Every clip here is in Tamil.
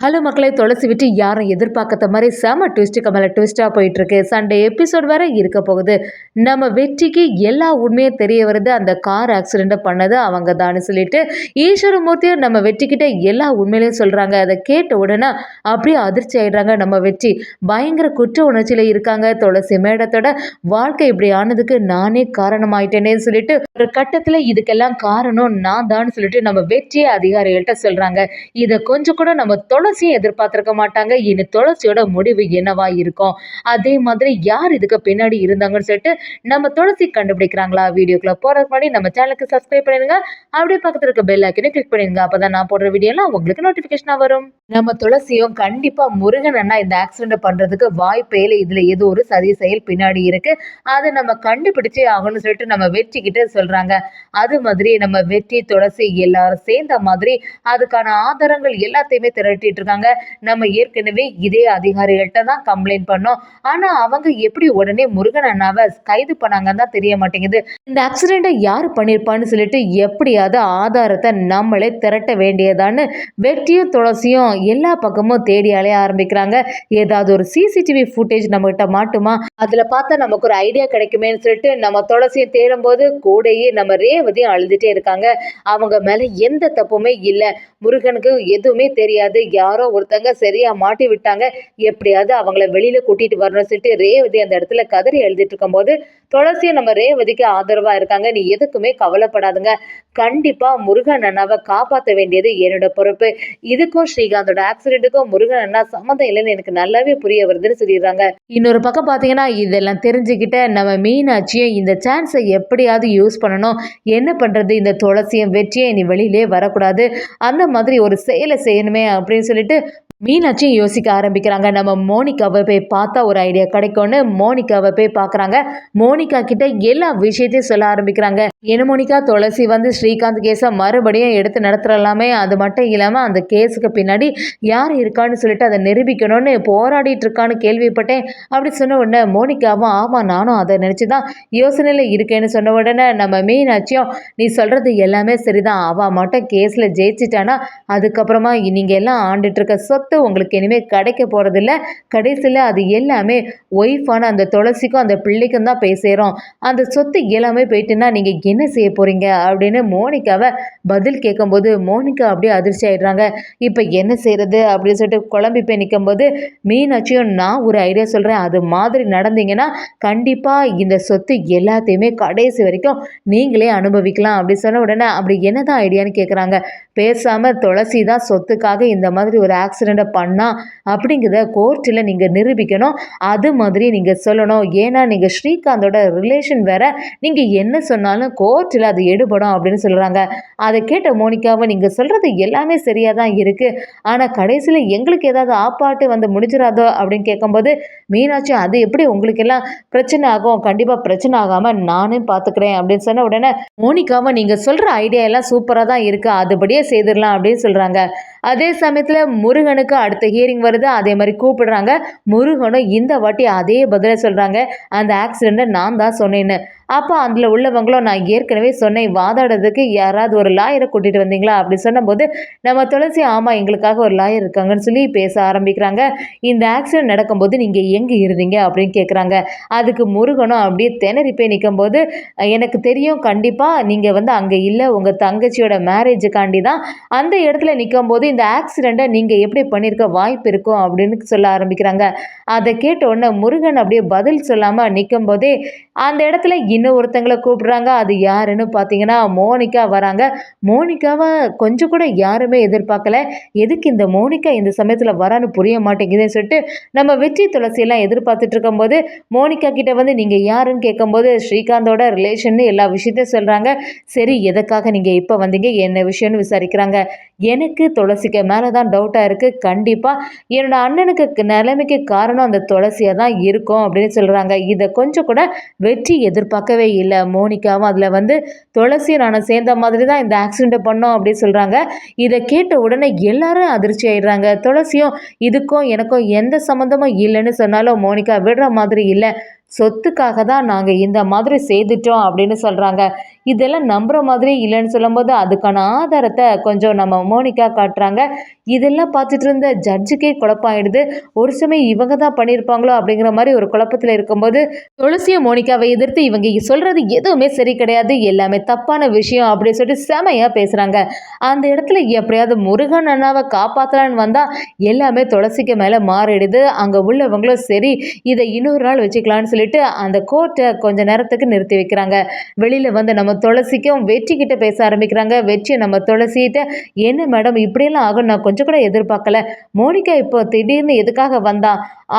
ஹலோ மக்களை துளசி விட்டு யாரும் எதிர்பார்க்காத மாதிரி செம ட்விஸ்ட்டுக்கு மேலே ட்விஸ்ட்டாக போயிட்டுருக்கு. சண்டே எபிசோட் வேற இருக்க போகுது. நம்ம வெற்றிக்கு எல்லா உண்மையும் தெரிய வருது. அந்த கார் ஆக்சிடெண்ட்டை பண்ணது அவங்க தான் சொல்லிட்டு ஈஸ்வரமூர்த்தியும் நம்ம வெற்றிக்கிட்ட எல்லா உண்மையிலையும் சொல்கிறாங்க அதை கேட்ட உடனே அப்படியே அதிர்ச்சி ஆயிடுறாங்க நம்ம வெற்றி. பயங்கர குற்ற உணர்ச்சியில் இருக்காங்க. துளசி மேடத்தோட வாழ்க்கை இப்படி ஆனதுக்கு நானே காரணமாயிட்டேனே சொல்லிட்டு ஒரு கட்டத்தில் இதுக்கெல்லாம் காரணம் நான் தான் சொல்லிட்டு நம்ம வெற்றியை அதிகாரிகள்கிட்ட சொல்கிறாங்க இதை கொஞ்சம் கூட நம்ம தொலை துளசியும் எதிர்பார்த்திருக்க மாட்டாங்க. இனி துளசியோட முடிவு என்னவா இருக்கும்? அதே மாதிரி யார் இதுக்கு பின்னாடி இருந்தாங்கன்னு சொல்லிட்டு நம்ம துளசி கண்டுபிடிக்கிறாங்களா வீடியோக்குள்ள. போறதுக்கு முன்னாடி நம்ம சேனலுக்கு சப்ஸ்கிரைப் பண்ணிடுங்க. அப்படியே பக்கத்தில் இருக்க பெல் ஐக்கனை கிளிக் பண்ணிடுங்க. அப்பதான் நான் போடுற வீடியோலாம் உங்களுக்கு நோட்டிபிகேஷனா வரும். நம்ம துளசியும் கண்டிப்பா முருகன் அண்ணா இந்த ஆக்சிடென்ட் பண்றதுக்கு வாய்ப்பே இல்லை. இதுல ஏதோ ஒரு சதி செயல் பின்னாடி இருக்கு. அதை நம்ம கண்டுபிடிச்சே ஆகணும்னு சொல்லிட்டு நம்ம வெற்றிக்கிட்டே சொல்றாங்க. அது மாதிரி நம்ம வெற்றி துளசி எல்லாரும் சேர்ந்த மாதிரி அதுக்கான ஆதாரங்கள் எல்லாத்தையுமே திரட்டிட்டு இருக்காங்க நம்ம ஏற்கனவே இதே அதிகாரிகள்கிட்ட தான் கம்ப்ளைண்ட் பண்ணோம். ஆனா அவங்க எப்படி உடனே முருகன் அண்ணாவை கைது பண்ணாங்கன்னு தான் தெரிய மாட்டேங்குது. இந்த ஆக்சிடென்ட்டை யார் பண்ணியிருப்பான்னு சொல்லிட்டு எப்படியாவது ஆதாரத்தை நம்மளே திரட்ட வேண்டியதான்னு வெற்றியும் துளசியும் எல்லா பக்கமும் தேடி அலைய ஆரம்பிக்கிறாங்க. ஏதாவது ஒரு சிசிடிவி ஃபுட்டேஜ் நம்மகிட்ட மாட்டுமா? அதில் பார்த்தா நமக்கு ஒரு ஐடியா கிடைக்குமேன்னு சொல்லிட்டு நம்ம துளசியை தேடும்போது கூடையே நம்ம ரேவதியும் அழுதுட்டே இருக்காங்க. அவங்க மேலே எந்த தப்புமே இல்லை. முருகனுக்கு எதுவுமே தெரியாது. யார் யாரோ ஒருத்தங்க சரியா மாட்டி விட்டாங்க. எப்படியாவது அவங்கள வெளியில கூட்டிட்டு வரணும்னு சொல்லிட்டு ரேவதி அந்த இடத்துல கதறி எழுதிட்டு இருக்கும்போது துளசியை நம்ம ரேவதிக்கு ஆதரவா இருக்காங்க. நீ எதுக்குமே கவலைப்படாதுங்க. கண்டிப்பா முருகன் அண்ணாவை காப்பாற்ற வேண்டியது என்னோட பொறுப்பு. இதுக்கும் ஸ்ரீகாந்தோட ஆக்சிடென்ட்டுக்கும் முருகன் அண்ணா சம்மந்தம் இல்லைன்னு எனக்கு நல்லாவே புரிய வருதுன்னு சொல்லிடுறாங்க. இன்னொரு பக்கம் பார்த்தீங்கன்னா இதெல்லாம் தெரிஞ்சுக்கிட்ட நம்ம மீனாட்சியும் இந்த சான்ஸை எப்படியாவது யூஸ் பண்ணணும். என்ன பண்ணுறது இந்த துளசியும் வெற்றியை நீ வெளியிலே வரக்கூடாது. அந்த மாதிரி ஒரு செயலை செய்யணுமே அப்படின்னு சொல்லி சொல்லிட்டு மீனாட்சியும் யோசிக்க ஆரம்பிக்கிறாங்க. நம்ம மோனிகாவை போய் பார்த்தா ஒரு ஐடியா கிடைக்கும்னு மோனிகாவை போய் பார்க்குறாங்க. மோனிகா கிட்ட எல்லா விஷயத்தையும் சொல்ல ஆரம்பிக்கிறாங்க. என்ன மோனிகா? துளசி வந்து ஸ்ரீகாந்த் கேஸை மறுபடியும் எடுத்து நடத்துறலாமே? அது மட்டும் இல்லாமல் அந்த கேஸுக்கு பின்னாடி யார் இருக்கான்னு சொல்லிட்டு அதை நிரூபிக்கணும்னு போராடிட்டு இருக்கான்னு கேள்விப்பட்டேன். அப்படி சொன்ன உடனே மோனிகாவும் ஆமாம் நானும் அதை நினச்சி தான் யோசனையில் இருக்கேன்னு சொன்ன உடனே நம்ம மீனாட்சியும் நீ சொல்கிறது எல்லாமே சரிதான். அவள் மட்டும் கேஸில் ஜெயிச்சிட்டானா அதுக்கப்புறமா நீங்கள் எல்லாம் ஆண்டு வாங்கிட்டு இருக்க சொத்து உங்களுக்கு இனிமேல் கிடைக்க போகிறதில்ல கடைசியில் அது எல்லாமே ஒய்ஃபான அந்த துளசிக்கும் அந்த பிள்ளைக்கும் தான் போய் சேரும். அந்த சொத்து எல்லாமே போயிட்டுன்னா நீங்கள் என்ன செய்ய போகிறீங்க அப்படின்னு மோனிகாவை பதில் கேட்கும்போது மோனிகா அப்படியே அதிர்ச்சி ஆகிடுறாங்க இப்போ என்ன செய்கிறது அப்படின்னு சொல்லிட்டு குழம்பி போய் நிற்கும்போது மீனாட்சியும் நான் ஒரு ஐடியா சொல்கிறேன் அது மாதிரி நடந்தீங்கன்னா கண்டிப்பாக இந்த சொத்து எல்லாத்தையுமே கடைசி வரைக்கும் நீங்களே அனுபவிக்கலாம். அப்படி சொன்ன உடனே அப்படி என்னதான் ஐடியான்னு கேட்குறாங்க பேசாமல் துளசி தான் சொத்துக்காக இந்த மாதிரி ஒரு ஆக்சிடெண்ட்டை பண்ணால் அப்படிங்கிறத கோர்ட்டில் நீங்கள் நிரூபிக்கணும். அது மாதிரி நீங்கள் சொல்லணும். ஏன்னா நீங்கள் ஸ்ரீகாந்தோட ரிலேஷன் வேற. நீங்கள் என்ன சொன்னாலும் கோர்ட்டில் அது எடுபடும் அப்படின்னு சொல்கிறாங்க அதை கேட்ட மோனிகாவை நீங்கள் சொல்கிறது எல்லாமே சரியாக தான் இருக்குது ஆனால் கடைசியில் எங்களுக்கு ஏதாவது ஆப்பாட்டு வந்து முடிஞ்சிடாதோ அப்படின்னு கேட்கும்போது மீனாட்சி அது எப்படி உங்களுக்கெல்லாம் பிரச்சனை ஆகும்? கண்டிப்பாக பிரச்சனை ஆகாமல் நானும் பார்த்துக்கிறேன். அப்படின்னு சொன்ன உடனே மோனிகாவை நீங்கள் சொல்கிற ஐடியா எல்லாம் சூப்பராக தான் இருக்குது அதுபடியே செய்திடலாம் அப்படின்னு சொல்கிறாங்க அதே சமயத்தில் முருகனுக்கு அடுத்த ஹியரிங் வருது. அதே மாதிரி கூப்பிடுறாங்க. முருகனும் இந்த வாட்டி அதே பதிலை சொல்கிறாங்க அந்த ஆக்சிடெண்ட்டை நான் தான் சொன்னேன்னு. அப்போ அதில் உள்ளவங்களும் நான் ஏற்கனவே சொன்னேன். வாதாடுறதுக்கு யாராவது ஒரு லாயரை கூட்டிகிட்டு வந்தீங்களா? அப்படி சொன்னபோது நம்ம துளசி ஆமாம் எங்களுக்காக ஒரு லாயர் இருக்காங்கன்னு சொல்லி பேச ஆரம்பிக்கிறாங்க. இந்த ஆக்சிடென்ட் நடக்கும்போது நீங்கள் எங்கே இருந்தீங்க? அப்படின்னு கேட்குறாங்க அதுக்கு முருகனும் அப்படியே திணறி போய் நிற்கும்போது எனக்கு தெரியும் கண்டிப்பாக நீங்கள் வந்து அங்கே இல்லை. உங்கள் தங்கச்சியோட மேரேஜுக்காண்டி தான் அந்த இடத்துல நிற்கும் போது இந்த ஆக்சிடெண்ட்டை நீங்கள் எப்படி பண்ணியிருக்க வாய்ப்பு இருக்கும் அப்படின்னு சொல்ல ஆரம்பிக்கிறாங்க. அதை கேட்ட உடனே முருகன் அப்படியே பதில் சொல்லாமல் நிற்கும் போதே அந்த இடத்துல இன்னும் ஒருத்தங்களை கூப்பிடுறாங்க. அது யாருன்னு பார்த்தீங்கன்னா மோனிகா வராங்க. மோனிகாவை கொஞ்சம் கூட யாருமே எதிர்பார்க்கல. எதுக்கு இந்த மோனிகா இந்த சமயத்தில் வரான்னு புரிய மாட்டேங்குதுன்னு சொல்லிட்டு நம்ம வெற்றி துளசியெல்லாம் எதிர்பார்த்துட்டு இருக்கும்போது மோனிகா கிட்ட வந்து நீங்கள் யாருன்னு கேட்கும்போது ஸ்ரீகாந்தோட ரிலேஷன் எல்லா விஷயத்தையும் சொல்கிறாங்க சரி எதுக்காக நீங்கள் இப்போ வந்தீங்க? என்ன விஷயம்னு விசாரிக்கிறாங்க. எனக்கு துளசிக்கு மேலே தான் டவுட்டாக இருக்குது கண்டிப்பாக என்னோட அண்ணனுக்கு நிலைமைக்கு காரணம் அந்த துளசியாக தான் இருக்கும் அப்படின்னு சொல்கிறாங்க இதை கொஞ்சம் கூட வெற்றி எதிர்பார்க்கவே இல்லை. மோனிகாவும் அதில் வந்து துளசி நான் சேர்ந்த மாதிரி தான் இந்த ஆக்சிடெண்ட்டை பண்ணோம் அப்படின்னு சொல்கிறாங்க இதை கேட்ட உடனே எல்லாரும் அதிர்ச்சி ஆயிடுறாங்க. துளசியும் இதுக்கும் எனக்கும் எந்த சம்மந்தமும் இல்லைன்னு சொன்னாலும் மோனிகா விடுற மாதிரி இல்லை. சொத்துக்காக தான் நாங்கள் இந்த மாதிரி செய்துட்டோம் அப்படின்னு சொல்கிறாங்க இதெல்லாம் நம்புகிற மாதிரி இல்லைன்னு சொல்லும்போது அதுக்கான ஆதாரத்தை கொஞ்சம் நம்ம மோனிகா காட்டுறாங்க. இதெல்லாம் பார்த்துட்டு இருந்த ஜட்ஜுக்கே குழப்பாயிடுது ஒரு சமயம் இவங்க தான் பண்ணியிருப்பாங்களோ அப்படிங்கிற மாதிரி ஒரு குழப்பத்தில் இருக்கும்போது துளசியை மோனிகாவை எதிர்த்து இவங்க சொல்கிறது எதுவுமே சரி கிடையாது. எல்லாமே தப்பான விஷயம் அப்படின்னு சொல்லிட்டு செமையாக பேசுகிறாங்க அந்த இடத்துல எப்படியாவது முருகன் அண்ணாவை காப்பாற்றலான்னு வந்தால் எல்லாமே துளசிக்கு மேலே மாறிடுது. அங்கே உள்ளவங்களும் சரி இதை இன்னொரு நாள் வச்சுக்கலான்னு சொல்லி சொல்லிட்டு அந்த கோர்ட்டை கொஞ்ச நேரத்துக்கு நிறுத்தி வைக்கிறாங்க. வெளியில் வந்து நம்ம துளசிக்கும் வெற்றி கிட்ட பேச ஆரம்பிக்கிறாங்க. வெற்றி நம்ம துளசிகிட்ட என்ன மேடம் இப்படியெல்லாம் ஆகும்? நான் கொஞ்சம் கூட எதிர்பார்க்கல. மோனிகா இப்போ திடீர்னு எதுக்காக வந்தா?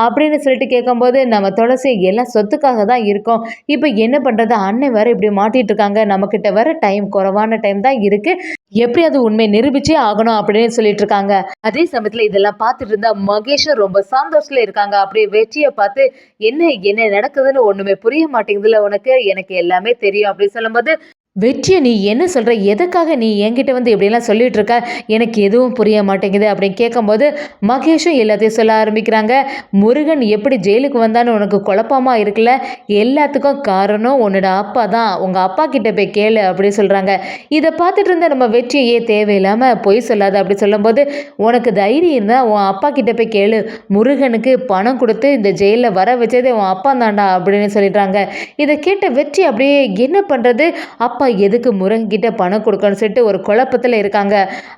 அப்படின்னு சொல்லிட்டு கேட்கும்போது நம்ம துளசி எல்லாம் சொத்துக்காக தான் இருக்கோம். இப்போ என்ன பண்ணுறது அண்ணன் வேற இப்படி மாட்டிட்டு இருக்காங்க. நம்மக்கிட்ட வர டைம் குறைவான டைம் தான் இருக்குது எப்படி அது உண்மை நிரூபிச்சே ஆகணும் அப்படின்னு சொல்லிட்டு இருக்காங்க அதே சமயத்துல இதெல்லாம் பார்த்துட்டு இருந்தா மகேஷும் ரொம்ப சந்தோஷத்துல இருக்காங்க. அப்படியே வெற்றியை பார்த்து என்ன என்ன நடக்குதுன்னு ஒண்ணுமே புரிய மாட்டேங்குதுல உனக்கு? எனக்கு எல்லாமே தெரியும். அப்படின்னு சொல்லும்போது வெற்றியை நீ என்ன சொல்கிற எதுக்காக நீ என்கிட்ட வந்து இப்படியெல்லாம் சொல்லிகிட்டு இருக்க எனக்கு எதுவும் புரிய மாட்டேங்குது அப்படின்னு கேட்கும்போது மகேஷும் எல்லாத்தையும் சொல்ல ஆரம்பிக்கிறாங்க. முருகன் எப்படி ஜெயிலுக்கு வந்தான்னு உனக்கு குழப்பமாக இருக்குல்ல? எல்லாத்துக்கும் காரணம் உன்னோட அப்பா தான். உங்கள் அப்பா கிட்ட போய் கேளு அப்படின்னு சொல்கிறாங்க இதை பார்த்துட்டு இருந்தால் நம்ம வெற்றியே தேவையில்லாமல் பொய் சொல்லாது அப்படி சொல்லும்போது உனக்கு தைரியம் இருந்தால் உன் அப்பா கிட்ட போய் கேளு. முருகனுக்கு பணம் கொடுத்து இந்த ஜெயிலில் வர வச்சதே உன் அப்பா தான்டா அப்படின்னு சொல்லிடுறாங்க. இதை கேட்ட வெற்றி அப்படியே என்ன பண்ணுறது அப்பா அப்பா எதுக்கு முருகன்கிட்ட பணம் கொடுக்கணும்னு சொல்லிட்டு ஒரு குழப்பத்தில் இருக்காங்க.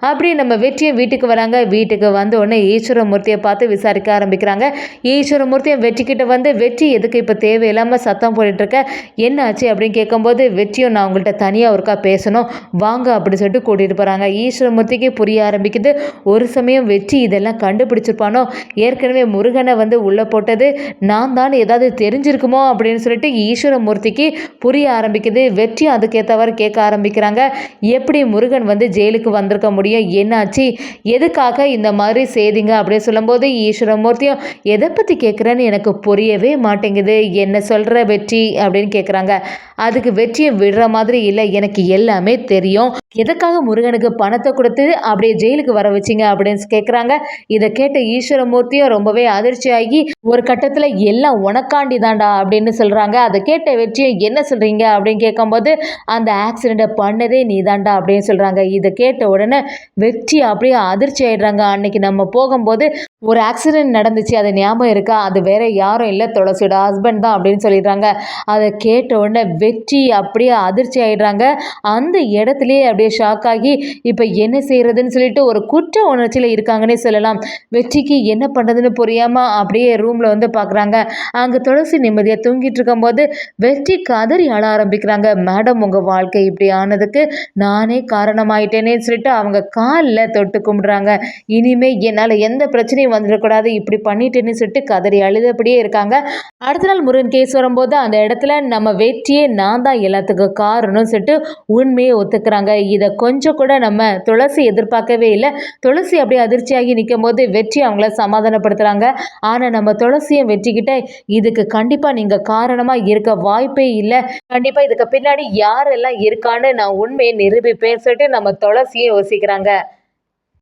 அப்படி நம்ம வெற்றியை வீட்டுக்கு வராங்க. வீட்டுக்கு வந்த உடனே ஈஸ்வரமூர்த்தியை பார்த்து விசாரிக்க ஆரம்பிக்கிறாங்க. ஈஸ்வரமூர்த்தியை வெற்றிக்கிட்ட வந்து வெற்றி எதுக்கு இப்போ தேவையில்லாமல் சத்தம் போட்டுட்ருக்க? என்ன ஆச்சு? அப்படின்னு கேட்கும்போது வெற்றியும் நான் உங்கள்கிட்ட தனியாக ஒருக்கா பேசணும். வாங்க அப்படின்னு சொல்லிட்டு கூட்டிகிட்டு போகிறாங்க ஈஸ்வரமூர்த்திக்கு புரிய ஆரம்பிக்குது. ஒரு சமயம் வெற்றி இதெல்லாம் கண்டுபிடிச்சிருப்பானோ? ஏற்கனவே முருகனை வந்து உள்ளே போட்டது. நான் தான் ஏதாவது தெரிஞ்சிருக்குமோ? அப்படின்னு சொல்லிட்டு ஈஸ்வரமூர்த்திக்கு புரிய ஆரம்பிக்குது. வெற்றி அதுக்கேற்ற தவிர கேட்க ஆரம்பிக்கிறாங்க. எப்படி முருகன் வந்து ஜெயிலுக்கு வந்திருக்க முடியும்? என்னாச்சு? எதுக்காக இந்த மாதிரி செய்திங்க? அப்படின்னு சொல்லும்போது ஈஸ்வரமூர்த்தியும் எதை பற்றி கேட்குறேன்னு எனக்கு புரியவே மாட்டேங்குது. என்ன சொல்கிற வெற்றி? அப்படின்னு கேட்குறாங்க. அதுக்கு வெற்றியை விடுற மாதிரி இல்லை. எனக்கு எல்லாமே தெரியும். எதுக்காக முருகனுக்கு பணத்தை கொடுத்து அப்படியே ஜெயிலுக்கு வர வச்சிங்க அப்படின்னு கேட்குறாங்க இதை கேட்ட ஈஸ்வரமூர்த்தியும் ரொம்பவே அதிர்ச்சியாகி ஒரு கட்டத்தில் எல்லாம் உனக்காண்டி தாண்டா அப்படின்னு சொல்கிறாங்க அதை கேட்ட வெற்றியை என்ன சொல்கிறீங்க அப்படின்னு கேட்கும்போது அந்த ஆக்சிடெண்ட்டை பண்ணதே நீ தாண்டா அப்படின்னு சொல்கிறாங்க இதை கேட்ட உடனே வெற்றி அப்படியே அதிர்ச்சி ஆயிடுறாங்க அன்னைக்கு நம்ம போகும்போது ஒரு ஆக்சிடெண்ட் நடந்துச்சு அது ஞாபகம் இருக்கா? அது வேற யாரும் இல்லை துளசியோட ஹஸ்பண்ட் தான் அப்படின்னு சொல்லிடுறாங்க. அதை கேட்ட உடனே வெற்றி அப்படியே அதிர்ச்சி ஆயிடுறாங்க. அந்த இடத்துலையே அப்படியே ஷாக் ஆகி இப்போ என்ன செய்யறதுன்னு சொல்லிட்டு ஒரு குற்ற உணர்ச்சியில் இருக்காங்கன்னே சொல்லலாம். வெற்றிக்கு என்ன பண்ணுறதுன்னு புரியாமல் அப்படியே ரூமில் வந்து பார்க்குறாங்க அங்கே துளசி நிம்மதியாக தூங்கிட்டு இருக்கும்போது வெற்றி கதறி அழ ஆரம்பிக்கிறாங்க. மேடம் உங்கள் வாழ்க்கை இப்படி ஆனதுக்கு நானே காரணமாயிட்டேனே சொல்லிட்டு அவங்க காலில் தொட்டு கும்பிடுறாங்க. இனிமே என்னால் எந்த பிரச்சனையும் வந்துடக்கூடாது. இப்படி பண்ணிட்டேன்னு சொல்லிட்டு கதறி அழுதபடியே இருக்காங்க. அடுத்த நாள் முருகன் கேஸ் வரும்போது அந்த இடத்துல நம்ம வெற்றியே நான் தான் எல்லாத்துக்கும் காரணம்னு சொல்லிட்டு உண்மையை ஒத்துக்கிறாங்க. இதை கொஞ்சம் கூட நம்ம துளசி எதிர்பார்க்கவே இல்லை. துளசி அப்படியே அதிர்ச்சியாகி நிற்கும் போது வெற்றி அவங்கள சமாதானப்படுத்துகிறாங்க ஆனால் நம்ம துளசியை வெற்றிக்கிட்ட இதுக்கு கண்டிப்பாக நீங்கள் காரணமாக இருக்க வாய்ப்பே இல்லை. கண்டிப்பாக இதுக்கு பின்னாடி யாரெல்லாம் இருக்கான்னு நான் உண்மையை நிரூபிப்பேன் சொல்லிட்டு நம்ம துளசியை யோசிக்கிறாங்க.